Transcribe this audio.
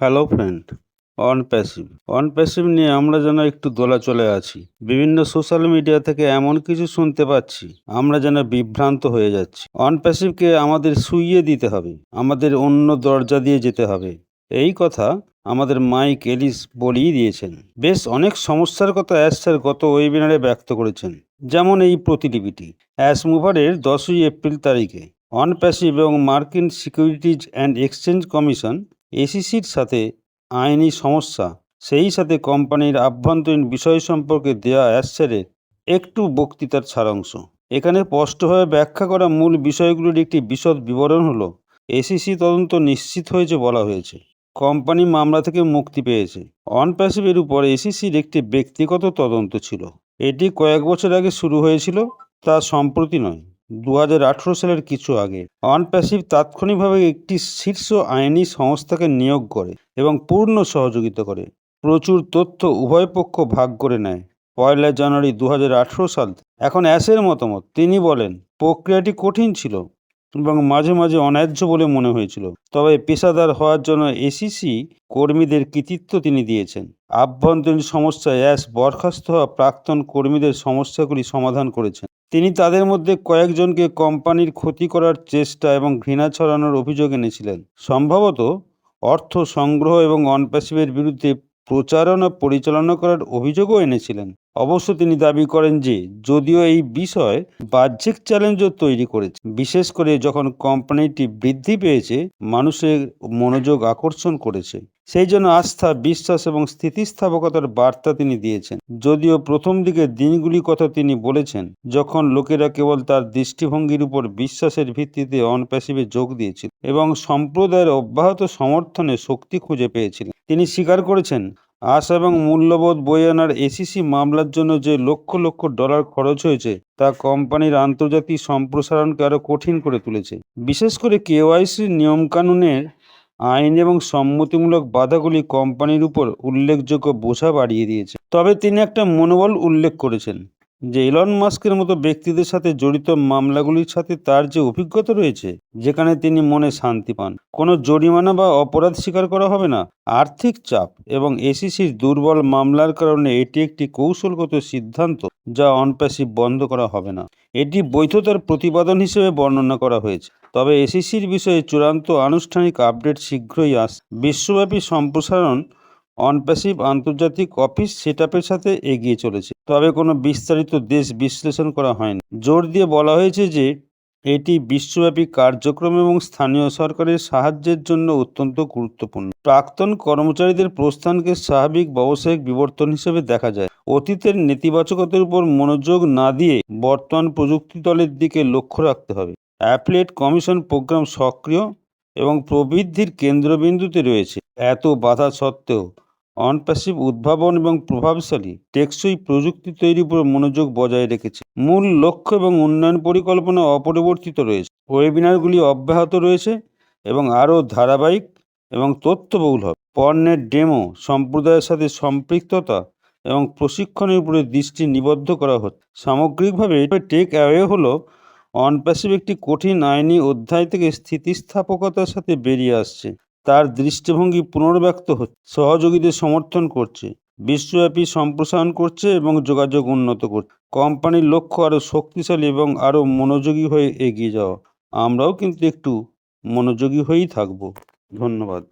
Hello friend on passive on passive নিয়ে আমরা যেন একটু দোলা চলে আছি। বিভিন্ন সোশ্যাল মিডিয়া থেকে এমন কিছু শুনতে পাচ্ছি, আমরা যেন বিভ্রান্ত হয়ে যাচ্ছি। অন প্যাসিভকে আমাদের শুইয়ে দিতে হবে, আমাদের অন্য দরজা দিয়ে যেতে হবে। এই কথা আমাদের মাইক এলিস বলিয়ে দিয়েছেন। বেশ অনেক সমস্যার কথা অ্যাশ স্যার গত ওয়েবিনারে ব্যক্ত করেছেন, যেমন এই প্রতিলিপিটি। অ্যাশ মুভারের দশই এপ্রিল তারিখে। অন প্যাসিভ এবং মার্কিন সিকিউরিটিজ অ্যান্ড এক্সচেঞ্জ কমিশন এসিসির সাথে আইনি সমস্যা। সেই সাথে কোম্পানির আভ্যন্তরীণ বিষয় সম্পর্কে দেয়া অ্যাসেরের একটু বক্তৃতার সারাংশ। এখানে স্পষ্টভাবে ব্যাখ্যা করা মূল বিষয়গুলির একটি বিশদ বিবরণ হলো, এসিসি তদন্ত নিশ্চিত হয়েছে বলা হয়েছে। কোম্পানি মামলা থেকে মুক্তি পেয়েছে। অন প্যাসিভের উপর এসিসির একটি ব্যক্তিগত তদন্ত ছিল। এটি কয়েক বছর আগে শুরু হয়েছিল, তা সম্প্রতি নয়। দু হাজার আঠারো সালের কিছু আগে অনপ্যাসিভ তাৎক্ষণিকভাবে একটি শীর্ষ আইনি সংস্থাকে নিয়োগ করে এবং পূর্ণ সহযোগিতা করে। প্রচুর তথ্য উভয় পক্ষ ভাগ করে নেয়। পয়লা জানুয়ারি দু হাজার আঠারো সাল, এখন অ্যাসের মতামত। তিনি বলেন, প্রক্রিয়াটি কঠিন ছিল। এবং মাঝে মাঝে অন্যায্য বলে মনে হয়েছিল। তবে পেশাদার হওয়ার জন্য এসিসি কর্মীদের কৃতিত্ব তিনি দিয়েছেন। আভ্যন্তরীণ সমস্যায় অ্যাস বরখাস্ত হওয়া প্রাক্তন কর্মীদের সমস্যাগুলি সমাধান করেছেন। তিনি তাদের মধ্যে কয়েকজনকে কোম্পানির ক্ষতি করার চেষ্টা এবং ঘৃণা ছড়ানোর অভিযোগ এনেছিলেন। সম্ভবত অর্থ সংগ্রহ এবং অনপ্যাসিভের বিরুদ্ধে প্রচারণা পরিচালনা করার অভিযোগও এনেছিলেন। অবশ্য তিনি দাবি করেন যে, যদিও এই বিষয় বাহ্যিক চ্যালেঞ্জও তৈরি করেছে, বিশেষ করে যখন কোম্পানিটি বৃদ্ধি পেয়েছে, মানুষের মনোযোগ আকর্ষণ করেছে। সেই জন্য আস্থা, বিশ্বাস এবং স্থিতিস্থাপকতার বার্তা তিনি দিয়েছেন। যদিও প্রথম দিকের দিনগুলি কথা তিনি বলেছেন, যখন লোকেরা কেবল তার দৃষ্টিভঙ্গির উপর বিশ্বাসের ভিত্তিতে অনপ্যাসিভে যোগ দিয়েছিল এবং সম্প্রদায়ের অব্যাহত সমর্থনে শক্তি খুঁজে পেয়েছিলেন তিনি স্বীকার করেছেন, আশা এবং মূল্যবোধ বই আনার এসিসি মামলার জন্য যে লক্ষ লক্ষ ডলার খরচ হয়েছে, তা কোম্পানির আন্তর্জাতিক সম্প্রসারণকে আরও কঠিন করে তুলেছে। বিশেষ করে কেওয়াইসির নিয়মকানুনের আইন এবং সম্মতিমূলক বাধাগুলি কোম্পানির উপর উল্লেখযোগ্য বোঝা বাড়িয়ে দিয়েছে। তবে তিনি একটা মনোবল উল্লেখ করেছেন। যে ইলন মাস্কের মতো ব্যক্তিদের সাথে জড়িত মামলাগুলির সাথে তার যে অভিজ্ঞতা রয়েছে, যেখানে তিনি মনে শান্তি পান, কোনো জরিমানা বা অপরাধ স্বীকার করা হবে না। আর্থিক চাপ এবং এসিসির দুর্বল মামলার কারণে এটি একটি কৌশলগত সিদ্ধান্ত যা অনপ্যাসিভ বন্ধ করা হবে না। এটি বৈধতার প্রতিপাদন হিসেবে বর্ণনা করা হয়েছে। তবে এসিসির বিষয়ে চূড়ান্ত আনুষ্ঠানিক আপডেট শীঘ্রই আস, বিশ্বব্যাপী সম্প্রসারণ, অনপ্যাসিভ আন্তর্জাতিক অফিস সেট সাথে এগিয়ে চলেছে। তবে কোনো বিস্তারিত দেশ বিশ্লেষণ করা হয়নি। জোর দিয়ে বলা হয়েছে যে, এটি বিশ্বব্যাপী কার্যক্রম এবং স্থানীয় সরকারের সাহায্যের জন্য অত্যন্ত গুরুত্বপূর্ণ। প্রাক্তন কর্মচারীদের প্রস্থানকে স্বাভাবিক ব্যবসায়িক বিবর্তন হিসেবে দেখা যায়। অতীতের নেতিবাচকতার উপর মনোযোগ না দিয়ে বর্তমান প্রযুক্তি দলের দিকে লক্ষ্য রাখতে হবে। অ্যাপলেট কমিশন প্রোগ্রাম সক্রিয় এবং প্রবৃদ্ধির কেন্দ্রবিন্দুতে রয়েছে। এত বাধা সত্ত্বেও অনপ্যাসিভ, উদ্ভাবন এবং প্রভাবশালী, টেকসই প্রযুক্তি তৈরির উপর মনোযোগ বজায় রেখেছে। মূল লক্ষ্য এবং উন্নয়ন পরিকল্পনা অপরিবর্তিত রয়েছে। ওয়েবিনারগুলি অব্যাহত রয়েছে এবং আরও ধারাবাহিক এবং তথ্যবহুল হবে। পণ্যের ডেমো, সম্প্রদায়ের সাথে সম্পৃক্ততা এবং প্রশিক্ষণের উপরে দৃষ্টি নিবদ্ধ করা হচ্ছে সামগ্রিকভাবে টেক অ্যাওয়ে হলো অনপ্যাসিভ একটি কঠিন আইনি অধ্যায় থেকে স্থিতিস্থাপকতার সাথে বেরিয়ে আসছে। তার দৃষ্টিভঙ্গি পুনর্ব্যক্ত হচ্ছে। সহযোগীদের সমর্থন করছে, বিশ্বব্যাপী সম্প্রসারণ করছে এবং যোগাযোগ উন্নত করছে। কোম্পানির লক্ষ্য আরও শক্তিশালী এবং আরও মনোযোগী হয়ে এগিয়ে যাওয়া। আমরাও কিন্তু একটু মনোযোগী হয়েই থাকব। ধন্যবাদ।